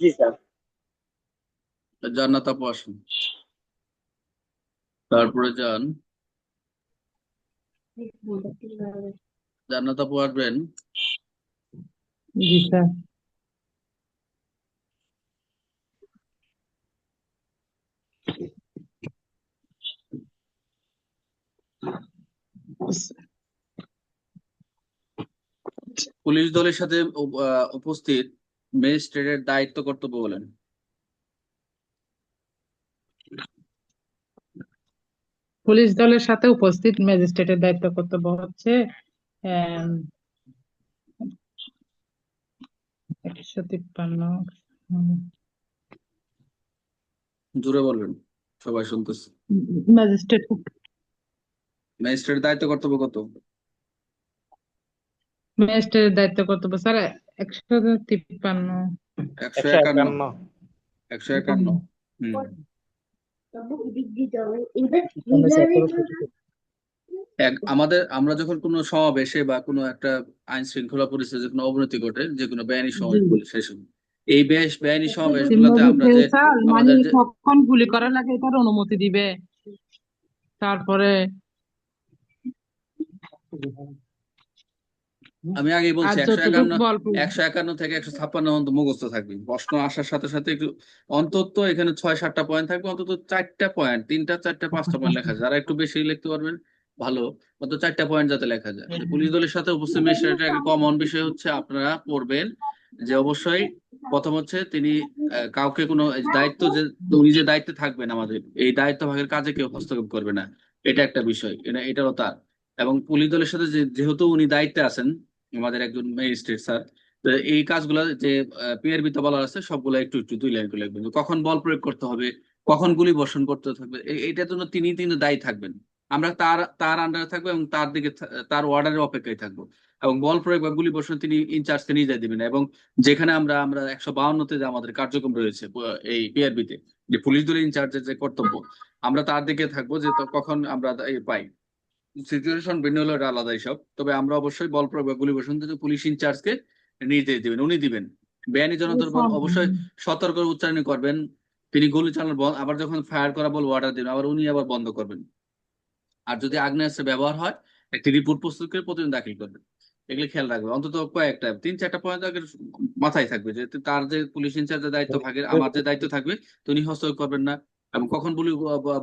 জি sir. জান্নাত আপু আসুন। তারপরে যান। জান্নাত আপু আসবেন। জি স্যার। পুলিশ দলের সাথে আহ, উপস্থিত। ম্যাজিস্ট্রেটের দায়িত্ব কর্তব্য বলেন। পুলিশ দলের সাথে উপস্থিত ম্যাজিস্ট্রেটের দায়িত্ব কর্তব্য হচ্ছে একশো তিপ্পান্ন। জুড়ে বলবেন সবাই শুনতেছে। ম্যাজিস্ট্রেট ম্যাজিস্ট্রেটের দায়িত্ব কর্তব্য কত? ম্যাজিস্ট্রেটের দায়িত্ব কর্তব্য স্যার একশো তিপ্পান্ন। একশো একশো একান্ন। একান্ন একশো একান্ন। হম। আমাদের আমরা যখন কোনো সমাবেশে বা কোনো একটা আইন শৃঙ্খলা পরিস্থিতি কোনো অবনতি ঘটে যে কোনো বেআইনি সমাবেশ। বলি সেই সময়। এই বেশ বেআইনি সমাবেশ গুলোতে আমরা যে মানে আমাদের যে কখন গুলি করা লাগে এটার অনুমতি দিবে? তারপরে আমি আগেই বলছি একশো একান্ন একশো একান্ন থেকে একশো ছাপ্পান্ন পর্যন্ত মুখস্থ থাকবে। প্রশ্ন আসার সাথে সাথে একটু অন্তত এখানে ছয় সাতটা পয়েন্ট থাকবে অন্তত চারটা পয়েন্ট তিনটা চারটা পাঁচটা পয়েন্ট লেখা যায়। যারা একটু বেশি লিখতে পারবেন ভালো। অন্তত চারটা পয়েন্ট যাতে লেখা যায়। পুলিশ দলের সাথে উপস্থিত ম্যাজিস্ট্রেটের একটা কমন বিষয় হচ্ছে আপনারা পড়বেন যে অবশ্যই প্রথম হচ্ছে তিনি কাউকে কোনো দায়িত্ব যে উনি যে দায়িত্বে থাকবেন আমাদের এই দায়িত্ব ভাগের কাজে কেউ হস্তক্ষেপ করবে না। এটা একটা বিষয় এটা এটাও তার। এবং পুলিশ দলের সাথে যেহেতু উনি দায়িত্বে আছেন, আমাদের একজন ম্যাজিস্ট্রেট স্যার এই কাজগুলো যে পিআরবি তে বলা আছে, সবগুলো একটু একটু দুই লাইন যে কখন বল প্রয়োগ করতে হবে, কখন গুলি বর্ষণ করতে থাকবে, এ- এইটার জন্য তিনি তিনি দায়ী থাকবেন। আমরা তার তার আন্ডারে থাকব এবং তার দিকে তার অর্ডারের অপেক্ষায় থাকব। এবং বল প্রয়োগ বা গুলি বর্ষণ তিনি ইনচার্জকে নিয়ে যায় দিবেন। এবং যেখানে আমরা আমরা একশো বাউন্নতে যে আমাদের কার্যক্রম রয়েছে এই পিআরবি তে, যে পুলিশ দলের ইনচার্জের যে কর্তব্য, আমরা তার দিকে থাকব যে কখন আমরা পাই। সিচুয়েশন ভিন্ন হলে ওটা আলাদা হিসাব। তবে আমরা অবশ্যই বল প্রয়োগ বা গুলি বর্ষণ থেকে পুলিশ ইনচার্জকে নির্দেশ দিবেন উনি দিবেন। বেআইনি জনতার বল অবশ্যই সতর্ক উচ্চারণ করবেন। তিনি গুলি চালানোর বল আবার যখন ফায়ার করা বল অর্ডার দিবেন আবার উনি আবার বন্ধ করবেন। আর যদি আগ্নেয়াস্ত্র ব্যবহার হয় একটি রিপোর্ট প্রস্তুত করে প্রতিদিন দাখিল করবেন। এগুলো খেয়াল রাখবে অন্তত কয়েকটা তিন চারটা পয়েন্ট আগে মাথায় থাকবে যে তার যে পুলিশ ইনচার্জের দায়িত্ব থাকে আমার যে দায়িত্ব থাকবে তিনি হস্তক্ষেপ করবেন না। এবং কখন গুলি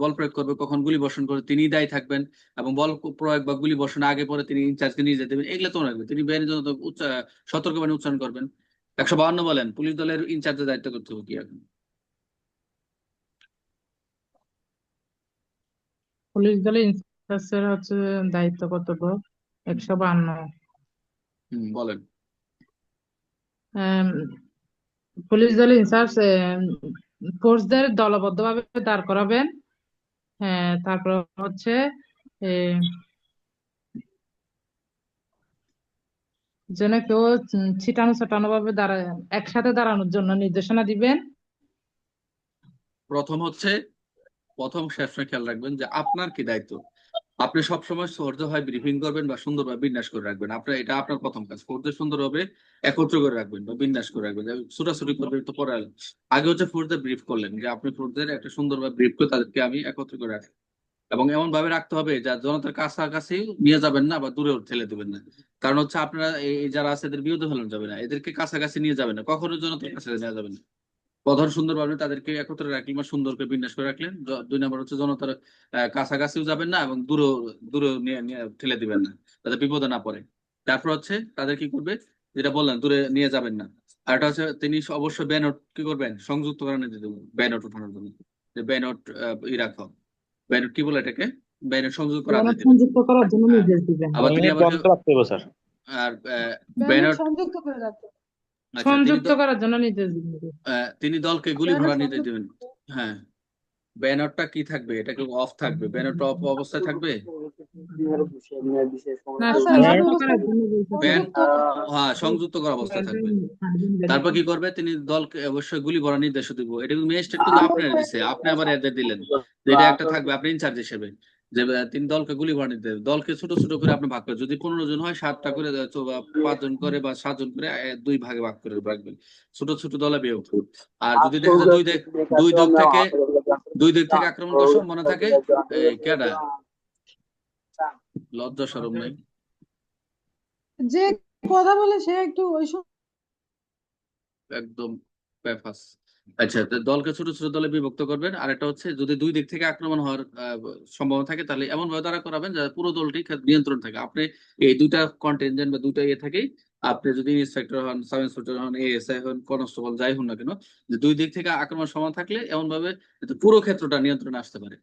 বল প্রয়োগ করবে কখন গুলি বর্ষণ করবে তিনি দায়ী থাকবেন এবং বল প্রয়োগ বা গুলি বর্ষণ আগে পরে তিনি ইনচার্জকে নিয়ে যেতে দেবেন এগুলো তো রাখবে তিনি বেআইনি জনতা সতর্কবাণী উচ্চারণ করবেন। একশো বাউন্ন বলেন পুলিশ দলের ইনচার্জের দায়িত্ব করতে হবে কি এখন? পুলিশ দলের ইনচার্জের হচ্ছে দায়িত্ব কর্তব্য একশো হুম বলেন। পুলিশ দলের ইনচার্জ ফোর্সদের দলবদ্ধভাবে দাঁড় করাবেন। হ্যাঁ তারপর হচ্ছে যেন কেউ ছিটানো ছাটানো ভাবে দাঁড়ায়, একসাথে দাঁড়ানোর জন্য নির্দেশনা দিবেন। প্রথম হচ্ছে, প্রথম শেষ খেয়াল রাখবেন যে আপনার কি দায়িত্ব? আপনি সবসময় সহজ হয় ব্রিফিং করবেন বা সুন্দরভাবে বিন্যাস করে রাখবেন। আপনার, এটা আপনার প্রথম কাজ। ফোর্সদের সুন্দরভাবে একত্র করে রাখবেন বা বিন্যাস করে রাখবেন। ছুটাছুটি করবেন তো পরে আগে হচ্ছে ফোর্সদের ব্রিফ করলেন যে আপনি ফোর্সদের একটা সুন্দরভাবে ব্রিফ করে তাদেরকে আমি একত্র করে রাখি। এবং এমন ভাবে রাখতে হবে যা জনতার কাছাকাছি নিয়ে যাবেন না বা দূরে ঠেলে দেবেন না। কারণ হচ্ছে আপনারা, এই এই যারা আছে এদের বিরুদ্ধে ফেলানো যাবে না। এদেরকে কাছাকাছি নিয়ে যাবেন না। কখনো জনতার কাছে নেওয়া যাবে না। প্রধান সুন্দরভাবে তাদেরকে একত্রে রাখলেন বা সুন্দর করে বিন্যাস করে রাখলেন। দুই নম্বর হচ্ছে জনতার কাছাকাছিও যাবেন না এবং দূরে দূরে নিয়ে নিয়ে ঠেলে দিবেন না তাদের বিপদে না পড়ে। তারপর হচ্ছে তাদের কি করবে? যেটা বললেন দূরে নিয়ে যাবেন না। আর এটা হচ্ছে তিনি অবশ্যই ব্যানট কি করবেন? সংযুক্ত করে নিতে দেবেন ব্যানট উঠানোর জন্য। যে ব্যানট ই রাখো। ব্যানট কি বলে এটাকে? ব্যানট সংযুক্ত করা সংযুক্ত করার জন্য নির্দেশ দিবেন। আবার তিনি ইউনিট আবার আর ব্যানট সংযুক্ত করে রাখতে সংযুক্ত করার জন্য নির্দেশ দিবেন তিনি দলকে গুলি ভরা নিতে সংযুক্ত- দেবেন। হ্যাঁ। ব্যানারটা কি থাকবে? এটা কি অফ থাকবে? ব্যানারটা অফ অবস্থায় থাকবে? আচ্ছা, আচ্ছা। হ্যাঁ সংযুক্ত করা অবস্থায় থাকবে। তারপর কি করবে? তিনি দলকে অবশ্যই গুলি ভরা নির্দেশ দিব। এটা কিন্তু ম্যাজিস্ট্রেট কিন্তু আপনার দিছে। আপনি আবার এদের দিলেন। এটা একটা থাকবে আপনি ইনচার্জ হিসেবে। যে তিন দলকে গুলি নিতে দলকে ছোট ছোট করে আপনি ভাগ করে যদি পনেরো জন হয় সাতটা করে আহ, চো- বা পাঁচজন করে বা সাতজন করে দুই ভাগে ভাগ করে রাখবেন। ছোট ছোট দলে বিভক্ত আর যদি দেখা দুই দিক দুই দিক থেকে দুই দিক থেকে আক্রমণ করার সম্ভাবনা থাকে কেডা লজ্জা সরম নাই। যে কথা বলে সে একটু ওই একদম বেফাস আচ্ছা দলকে ছোট ছোট দলে বিভক্ত করবেন। আর একটা হচ্ছে যদি দুই দিক থেকে আক্রমণ হওয়ার সম্ভাবনা থাকে, তাহলে এমন ভাবে তারা করাবেন যাতে পুরো দলটি নিয়ন্ত্রণ থাকে। আপনি এই দুইটা কন্টিনজেন্ট বা দুইটা ইয়ে থাকেই, আপনি যদি ইন্সপেক্টর হন সাব ইন্সপেক্টর হন এএসআই হন কনস্টেবল যাই হন না কেন, যে দুই দিক থেকে আক্রমণ সমান থাকলে এমন ভাবে পুরো ক্ষেত্রটা নিয়ন্ত্রণে আসতে পারে।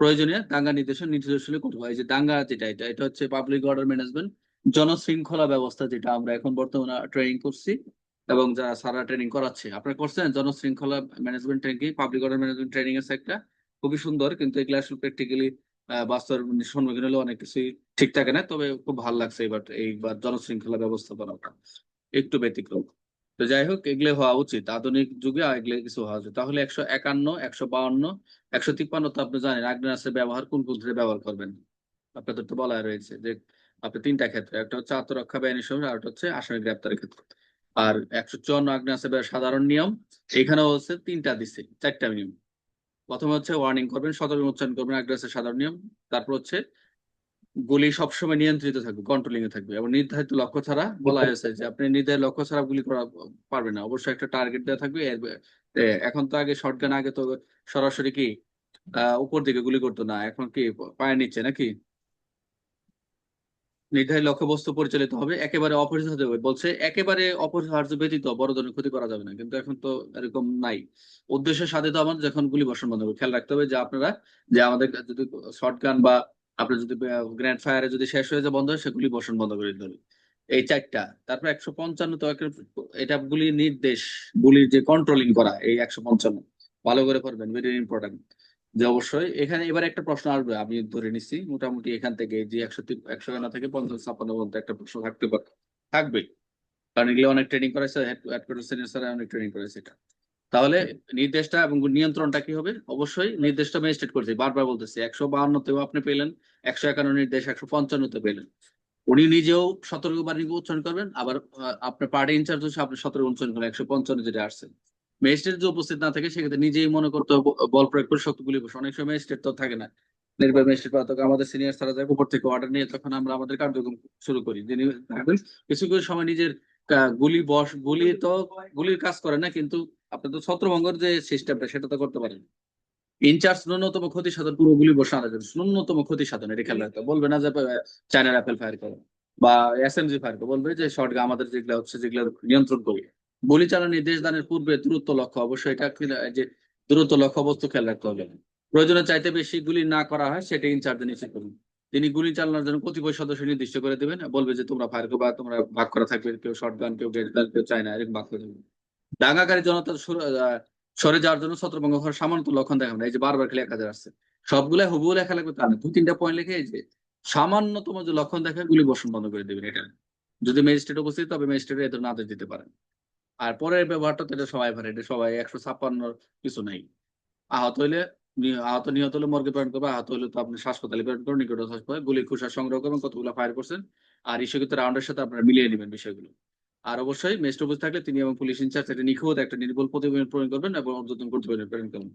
প্রয়োজনীয় দাঙ্গা নির্দেশন নির্দেশন করতে হয়। যে দাঙ্গা, যেটা, এটা এটা হচ্ছে পাবলিক অর্ডার ম্যানেজমেন্ট জনশৃঙ্খলা ব্যবস্থা, যেটা আমরা এখন বর্তমানে ট্রেনিং করছি। এবং যারা সারা ট্রেনিং করাচ্ছে। আপনারা করছেন জনশৃঙ্খলা management training public order management training আছে একটা খুবই সুন্দর, কিন্তু এগুলো আসলে প্র্যাকটিক্যালি বাস্তব সম্মুখীন হলে অনেক কিছুই ঠিক থাকে না, তবে খুব ভালো লাগছে এবার এইবার জনশৃঙ্খলা ব্যবস্থাপনাটা একটু ব্যতিক্রম। তো যাই হোক, এগুলো হওয়া উচিত। আধুনিক যুগে এগুলো কিছু হওয়া উচিত। তাহলে একশো একান্ন, একশো বাউন্ন, একশো তিপ্পান্ন তো আপনি জানেন আগ্নেয়াস্ত্রের ব্যবহার কোন কোন ক্ষেত্রে ব্যবহার করবেন? আপনাদের তো বলা রয়েছে যে আপনি তিনটা ক্ষেত্রে, একটা হচ্ছে আত্মরক্ষা বাহিনীর সময় আর একটা হচ্ছে আসামি গ্রেপ্তারের ক্ষেত্রে। আর একশো চুয়ান্ন আগ্নেয়াস্ত্রের সাধারণ নিয়ম, এখানেও হচ্ছে তিনটা দিচ্ছে চারটা নিয়ম প্রথমে হচ্ছে ওয়ার্নিং করবেন, সতর্ক উচ্চারণ করবেন আগ্নেয়াস্ত্রের সাধারণ নিয়ম, তারপর হচ্ছে গুলি সবসময় নিয়ন্ত্রিত থাকবে কন্ট্রোলিং এ থাকবে, এবং নির্ধারিত লক্ষ্য ছাড়া বলা হয়েছে যে আপনি নির্ধারিত লক্ষ্য ছাড়া গুলি করা পারবেন না। অবশ্যই একটা টার্গেট দেওয়া থাকবে এখন তো আগে শটগান আগে তো সরাসরি কি উপর দিকে গুলি করতো না, এখন কি পায়ে নিচ্ছে নাকি? নির্ধারিত লক্ষ্যবস্তু পরিচালিত হবে, একেবারে অপরিহার্য হবে। বলছে একেবারে অপরিহার্য ব্যতীত বড় ধরনের ক্ষতি করা যাবে না, কিন্তু এখন তো এরকম নাই। উদ্দেশ্য সাধিত আমাদের যখন গুলি বর্ষণ বন্ধ হবে, খেয়াল রাখতে হবে যে আপনারা, যে আমাদের যদি শর্টগান বা আপনার যদি গ্র্যান্ড ফায়ারে যদি শেষ হয়ে যায় বন্ধ হয় সেগুলি বর্ষণ বন্ধ করে দিতে হবে। এই চারটা। তারপর একশো পঞ্চান্ন তো এটা গুলি নির্দেশ, গুলির যে কন্ট্রোলিং করা, এই একশো পঞ্চান্ন। ভালো করে করবেন ভেরি ইম্পর্টেন্ট যে অবশ্যই, এখানে এবার একটা প্রশ্ন আসবে, আমি ধরে নিচ্ছি, মোটামুটি এখান থেকে যে একশো একশো গানা থেকে পঞ্চাশ, ছাপ্পান্ন পর্যন্ত একটা প্রশ্ন থাকতে পারে, থাকবে। কারণ এগুলো অনেক ট্রেনিং করেছে স্যার অনেক ট্রেনিং করেছে এটা। তাহলে নির্দেশটা এবং নিয়ন্ত্রণটা কি হবে? অবশ্যই নির্দেশটা ম্যাজিস্ট্রেট করছে, বারবার বলতেছে, একশো বাহান্নতেও আপনি পেলেন, একশো একান্ন নির্দেশ, একশো পঞ্চান্নতে পেলেন। উনি নিজেও সতর্ক বাণী উচ্চারণ করবেন, আবার আপনার পার্টি ইনচার্জ হচ্ছে, আপনি সতর্ক উচ্চারণ করবেন একশো পঞ্চান্ন যেটা আসছে। ম্যাজিস্ট্রেট যদি উপস্থিত না থাকে, সেক্ষেত্রে নিজেই মনে করতে বল প্রয়োগ করে শক্তিগুলি বসে অনেক সময় ম্যাজিস্ট্রেট তো থাকে না। নির্বাহী ম্যাজিস্ট্রেট তখন আমাদের সিনিয়র স্যারা যায় উপর থেকে অর্ডার নিয়ে তখন আমরা আমাদের কার্যক্রম শুরু করি। যিনি থাকবেন কিছু কিছু সময় নিজের গুলি বস, গুলি তো গুলির কাজ করে না, কিন্তু আপনি তো ছত্রভঙ্গের যে সিস্টেমটা সেটা তো করতে পারেন। ইনচার্জ ন্যূনতম ক্ষতি সাধন, পুরো গুলি বসে আনা যাবে। ন্যূনতম ক্ষতি সাধন, এটা খেলা রাখতে বলবে না যে চায়নার অ্যাপেল ফায়ার করে বা এস এসএমজি ফায়ার করে। বলবে যে শর্ট আমাদের যেগুলো হচ্ছে, যেগুলো নিয়ন্ত্রণ করি। গুলি চালানোর নির্দেশ দানের পূর্বে দূরত্ব লক্ষ্য। অবশ্যই এটা যে দূরত্ব লক্ষ্য বস্তু খেয়াল রাখতে হবে। প্রয়োজনে চাইতে বেশি গুলি না করা হয়, সেটা ইনচার্জে নিশ্চিত করুন। তিনি গুলি চালানোর জন্য কতিপয় সদস্য নির্দিষ্ট করে দেবেন, বলবে যে তোমরা ফায়ার করবা তোমরা ভাগ করা থাকবে কেউ শর্ট গান কেউ গেট গান কেউ চায় না, এরকম ভাগ করে দেবে দাঙ্গাকারী জনতা সরে যাওয়ার জন্য ছত্রভঙ্গ হওয়ার সামান্য লক্ষণ দেখা না, এই যে বারবার খেলে এক হাজার আসছে। সবগুলা হুবহু লেখা লাগবে তা না। দু তিনটা পয়েন্ট লিখে এই যে সামান্যতম যে লক্ষণ দেখা গুলি বর্ষণ বন্ধ করে দেবেন এটা। যদি ম্যাজিস্ট্রেট উপস্থিত, তবে ম্যাজিস্ট্রেট এত আদেশ দিতে পারেন। আর পরের ব্যবহারটা তো এটা সবাই পারে, এটা সবাই একশো ছাপ্পান্ন কিছু নাই। আহত হইলে আহত, নিহত হলে মর্গে প্রেরণ করবে, আহত হলে তো আপনি হাসপাতালে প্রেরণ করুন নিকট হাসপাতালে। গুলি খুশা সংগ্রহ করবেন, কতগুলো ফায়ার করছেন, আর ইস্যুকৃত রাউন্ডের সাথে আপনারা মিলিয়ে নেবেন বিষয়গুলো। আর অবশ্যই মেস্ট অফিস থাকলে তিনি এবং পুলিশ ইনচার্জ একটা নিখুঁত, একটা নির্ভুল প্রতিবেদন প্রদান করবেন এবং অর্জন কর্তৃপক্ষ প্রেরণ করবেন।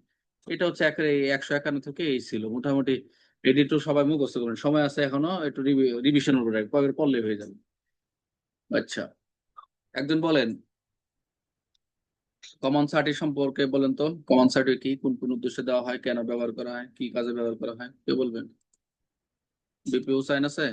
এটা হচ্ছে এই একশো একান্ন থেকে এই ছিল। মোটামুটি এডিট সবাই মুখস্থ করবেন। সময় আছে এখনও, একটু রিভিশন উপরে পরে পড়লে হয়ে যাবে। আচ্ছা একজন বলেন কমন সার্টি সম্পর্কে বলেন তো? কমন সার্টি কি? কোন কোন উদ্দেশ্যে দেওয়া হয়? কেন ব্যবহার করা হয়? কি কাজে ব্যবহার করা হয়? কে বলবেন? বিপিও সাইন আছে?